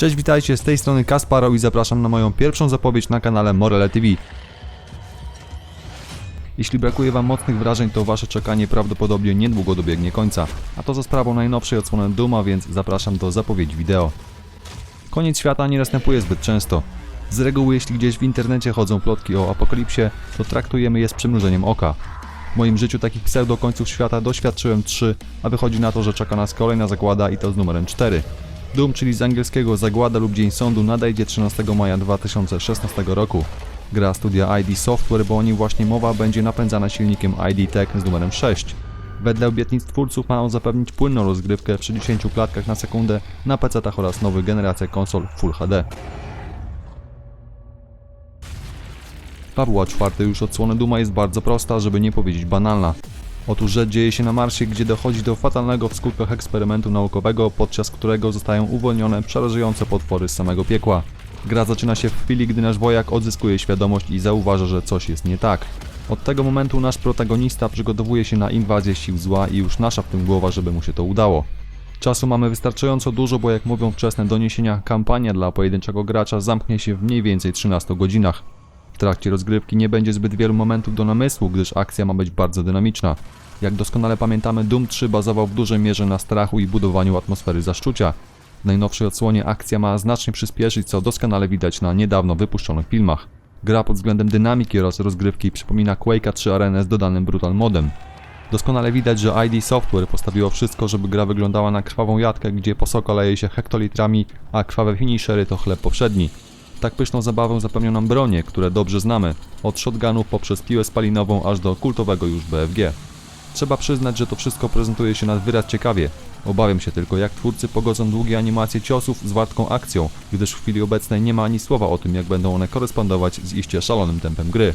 Cześć, witajcie, z tej strony Kasparo i zapraszam na moją pierwszą zapowiedź na kanale Morele TV. Jeśli brakuje Wam mocnych wrażeń, to Wasze czekanie prawdopodobnie niedługo dobiegnie końca, a to za sprawą najnowszej odsłony Duma, więc zapraszam do zapowiedzi wideo. Koniec świata nie następuje zbyt często. Z reguły, jeśli gdzieś w internecie chodzą plotki o apokalipsie, to traktujemy je z przymrużeniem oka. W moim życiu takich pseudo końców świata doświadczyłem 3, a wychodzi na to, że czeka nas kolejna zagłada i to z numerem 4. Doom, czyli z angielskiego Zagłada lub Dzień Sądu nadejdzie 13 maja 2016 roku. Gra studia ID Software, bo o nim właśnie mowa, będzie napędzana silnikiem ID Tech z numerem 6. Wedle obietnic twórców ma on zapewnić płynną rozgrywkę w 60 klatkach na sekundę na PC-tach oraz nowych generacjach konsol Full HD. Fabuła czwartej już odsłony Duma jest bardzo prosta, żeby nie powiedzieć banalna. Otóż rzecz dzieje się na Marsie, gdzie dochodzi do fatalnego w skutkach eksperymentu naukowego, podczas którego zostają uwolnione przerażające potwory z samego piekła. Gra zaczyna się w chwili, gdy nasz wojak odzyskuje świadomość i zauważa, że coś jest nie tak. Od tego momentu nasz protagonista przygotowuje się na inwazję sił zła i już nasza w tym głowa, żeby mu się to udało. Czasu mamy wystarczająco dużo, bo jak mówią wczesne doniesienia, kampania dla pojedynczego gracza zamknie się w mniej więcej 13 godzinach. Trakcie rozgrywki nie będzie zbyt wielu momentów do namysłu, gdyż akcja ma być bardzo dynamiczna. Jak doskonale pamiętamy, Doom 3 bazował w dużej mierze na strachu i budowaniu atmosfery zaszczucia. W najnowszej odsłonie akcja ma znacznie przyspieszyć, co doskonale widać na niedawno wypuszczonych filmach. Gra pod względem dynamiki oraz rozgrywki przypomina Quake'a 3 Arenę z dodanym Brutal Modem. Doskonale widać, że ID Software postawiło wszystko, żeby gra wyglądała na krwawą jatkę, gdzie posoko leje się hektolitrami, a krwawe finishery to chleb powszedni. Tak pyszną zabawę zapewnią nam bronie, które dobrze znamy, od shotgunów poprzez piłę spalinową aż do kultowego już BFG. Trzeba przyznać, że to wszystko prezentuje się na wyraz ciekawie. Obawiam się tylko, jak twórcy pogodzą długie animacje ciosów z wartką akcją, gdyż w chwili obecnej nie ma ani słowa o tym, jak będą one korespondować z iście szalonym tempem gry.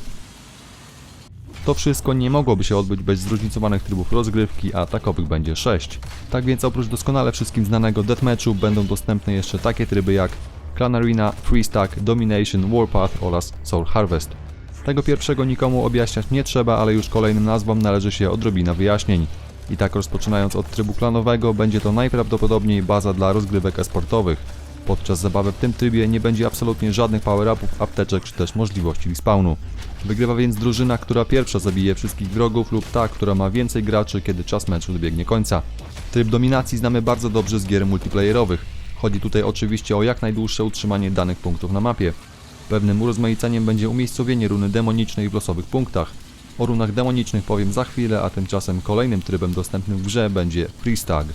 To wszystko nie mogłoby się odbyć bez zróżnicowanych trybów rozgrywki, a takowych będzie 6. Tak więc oprócz doskonale wszystkim znanego deathmatchu będą dostępne jeszcze takie tryby jak Clan Arena, Freestack, Domination, Warpath oraz Soul Harvest. Tego pierwszego nikomu objaśniać nie trzeba, ale już kolejnym nazwom należy się odrobina wyjaśnień. I tak rozpoczynając od trybu klanowego, będzie to najprawdopodobniej baza dla rozgrywek esportowych. Podczas zabawy w tym trybie nie będzie absolutnie żadnych power-upów, apteczek czy też możliwości respawnu. Wygrywa więc drużyna, która pierwsza zabije wszystkich wrogów lub ta, która ma więcej graczy, kiedy czas meczu dobiegnie końca. Tryb dominacji znamy bardzo dobrze z gier multiplayerowych. Chodzi tutaj oczywiście o jak najdłuższe utrzymanie danych punktów na mapie. Pewnym urozmaiceniem będzie umiejscowienie runy demonicznej w losowych punktach. O runach demonicznych powiem za chwilę, a tymczasem kolejnym trybem dostępnym w grze będzie Freestag.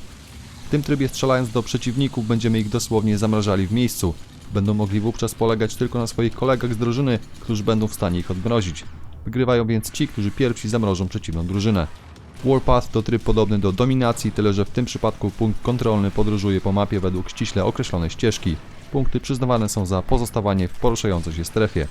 W tym trybie strzelając do przeciwników będziemy ich dosłownie zamrażali w miejscu. Będą mogli wówczas polegać tylko na swoich kolegach z drużyny, którzy będą w stanie ich odmrozić. Wygrywają więc ci, którzy pierwsi zamrożą przeciwną drużynę. Warpath to tryb podobny do dominacji, tyle że w tym przypadku punkt kontrolny podróżuje po mapie według ściśle określonej ścieżki. Punkty przyznawane są za pozostawanie w poruszającej się strefie.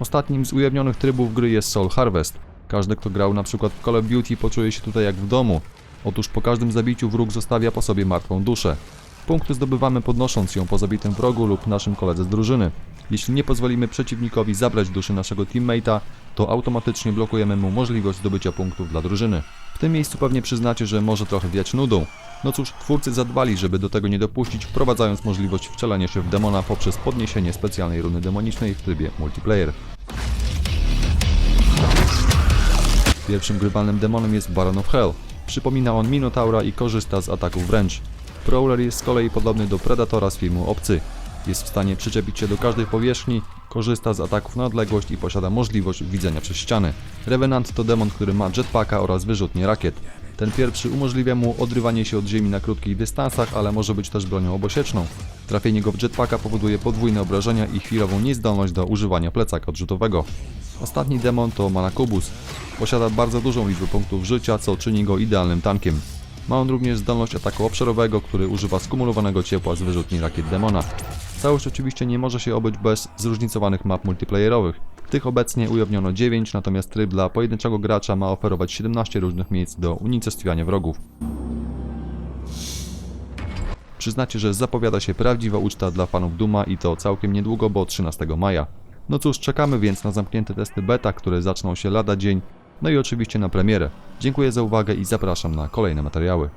Ostatnim z ujawnionych trybów gry jest Soul Harvest. Każdy, kto grał na przykład w Call of Duty poczuje się tutaj jak w domu. Otóż po każdym zabiciu wróg zostawia po sobie martwą duszę. Punkty zdobywamy podnosząc ją po zabitym wrogu lub naszym koledze z drużyny. Jeśli nie pozwolimy przeciwnikowi zabrać duszy naszego teammate'a, to automatycznie blokujemy mu możliwość zdobycia punktów dla drużyny. W tym miejscu pewnie przyznacie, że może trochę wiać nudą. No cóż, twórcy zadbali, żeby do tego nie dopuścić, wprowadzając możliwość wczelenia się w demona poprzez podniesienie specjalnej runy demonicznej w trybie multiplayer. Pierwszym grywalnym demonem jest Baron of Hell. Przypomina on Minotaura i korzysta z ataków wręcz. Prowler jest z kolei podobny do Predatora z filmu Obcy. Jest w stanie przyczepić się do każdej powierzchni, korzysta z ataków na odległość i posiada możliwość widzenia przez ściany. Revenant to demon, który ma jetpacka oraz wyrzutnie rakiet. Ten pierwszy umożliwia mu odrywanie się od ziemi na krótkich dystansach, ale może być też bronią obosieczną. Trafienie go w jetpacka powoduje podwójne obrażenia i chwilową niezdolność do używania plecaka odrzutowego. Ostatni demon to Manakubus. Posiada bardzo dużą liczbę punktów życia, co czyni go idealnym tankiem. Ma on również zdolność ataku obszarowego, który używa skumulowanego ciepła z wyrzutni rakiet demona. Całość oczywiście nie może się obyć bez zróżnicowanych map multiplayerowych. Tych obecnie ujawniono 9, natomiast tryb dla pojedynczego gracza ma oferować 17 różnych miejsc do unicestwiania wrogów. Przyznacie, że zapowiada się prawdziwa uczta dla fanów Duma i to całkiem niedługo, bo 13 maja. No cóż, czekamy więc na zamknięte testy beta, które zaczną się lada dzień, no i oczywiście na premierę. Dziękuję za uwagę i zapraszam na kolejne materiały.